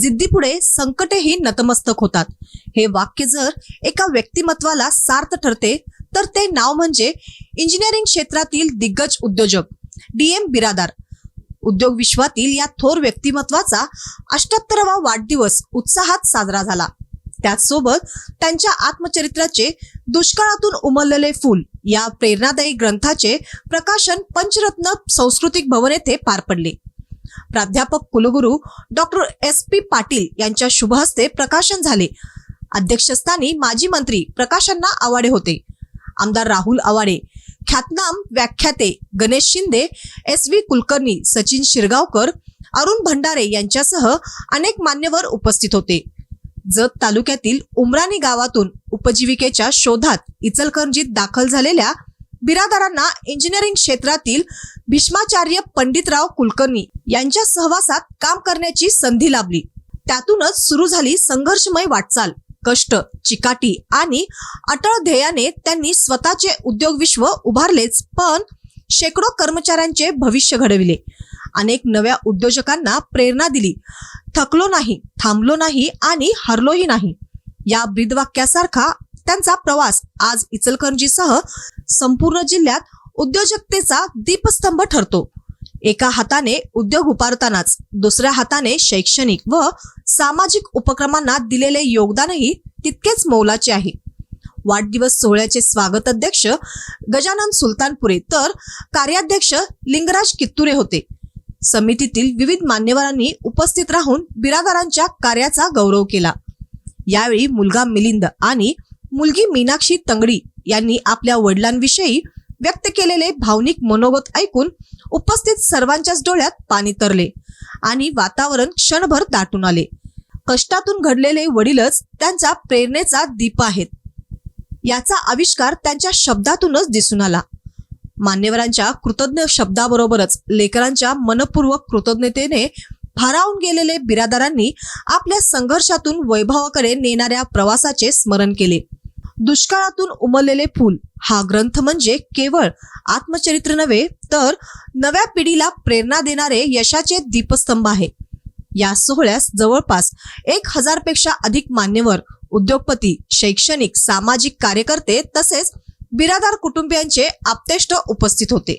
जिद्दीपुढे संकटेही नतमस्तक होतात. हे वाक्य जर एका व्यक्तिमत्वाला सार्थ ठरते तर ते नाव म्हणजे इंजिनिअरिंग क्षेत्रातील दिग्गज उद्योजक डी एम बिरादार. उद्योग विश्वातील या थोर व्यक्तिमत्वाचा अष्ट्याहत्तरावा वाढदिवस उत्साहात साजरा झाला. त्याचसोबत त्यांच्या आत्मचरित्राचे दुष्काळातून उमललेले फूल या प्रेरणादायी ग्रंथाचे प्रकाशन पंचरत्न सांस्कृतिक भवन येथे पार पडले. प्राध्यापक कुलगुरू डॉक्टर एस पी पाटील यांच्या शुभहस्ते प्रकाशन झाले. अध्यक्षस्थानी माजी मंत्री प्रकाशांना आवाडे होते. आमदार राहुल आवाडे ख्यातनाम व्याख्याते गणेश शिंदे एस व्ही कुलकर्णी सचिन शिरगावकर अरुण भंडारे यांच्यासह अनेक मान्यवर उपस्थित होते. जत तालुक्यातील उमराणी गावातून उपजीविकेच्या शोधात इचलकरंजीत दाखल झालेल्या बिरादारांना इंजिनिअरिंग क्षेत्रातील भीष्माचार्य पंडितराव कुलकर्णी यांच्या सहवासात काम करण्याची संधी लाभली. त्यातूनच सुरू झाली संघर्षमय वाटचाल कष्ट चिकाटी आणि अटळ ध्येयाने त्यांनी स्वतःचे उद्योग विश्व उभारलेच पण शेकडो कर्मचाऱ्यांचे भविष्य घडविले. अनेक नव्या उद्योजकांना प्रेरणा दिली. थकलो नाही थांबलो नाही आणि हरलोही नाही. या ब्रीदवाक्यासारखा त्यांचा प्रवास आज इचलकरंजीसह संपूर्ण जिल्ह्यात उद्योजकतेचा दीपस्तंभ ठरतो. एका हाताने उद्योग उभारतानाच दुसऱ्या हाताने शैक्षणिक व सामाजिक उपक्रमांना दिलेले योगदानही तितकेच मोलाचे आहे. वाढदिवस सोहळ्याचे स्वागत अध्यक्ष गजानन सुलतानपुरे तर कार्याध्यक्ष लिंगराज कित्तुरे होते. समितीतील विविध मान्यवरांनी उपस्थित राहून बिरादारांच्या कार्याचा गौरव केला. यावेळी मुलगा मिलिंद आणि मुलगी मीनाक्षी तंगडी यांनी आपल्या वडिलांविषयी व्यक्त केलेले भावनिक मनोगत ऐकून उपस्थित सर्वांच्याच डोळ्यात पाणी तरले आणि वातावरण क्षणभर दाटून आले. कष्टातून घडलेले वडीलच त्यांचा प्रेरणेचा दीप आहेत. याचा आविष्कार त्यांच्या शब्दातूनच दिसून आला. मान्यवरांच्या कृतज्ञ शब्दाबरोबरच लेकरांच्या मनपूर्वक कृतज्ञतेने भारावून गेलेले बिरादारांनी आपल्या संघर्षातून वैभवाकडे नेणाऱ्या प्रवासाचे स्मरण केले. दुष्काळातून उमललेले फूल. हा ग्रंथ म्हणजे केवळ आत्मचरित्र नव्हे तर नव्या पिढीला प्रेरणा देणारे यशाचे दीपस्तंभ आहे. या सोहळ्यास जवळपास एक हजारपेक्षा अधिक मान्यवर उद्योगपती शैक्षणिक सामाजिक कार्यकर्ते तसेच बिरादार कुटुंबियांचे आप्तेष्ट उपस्थित होते.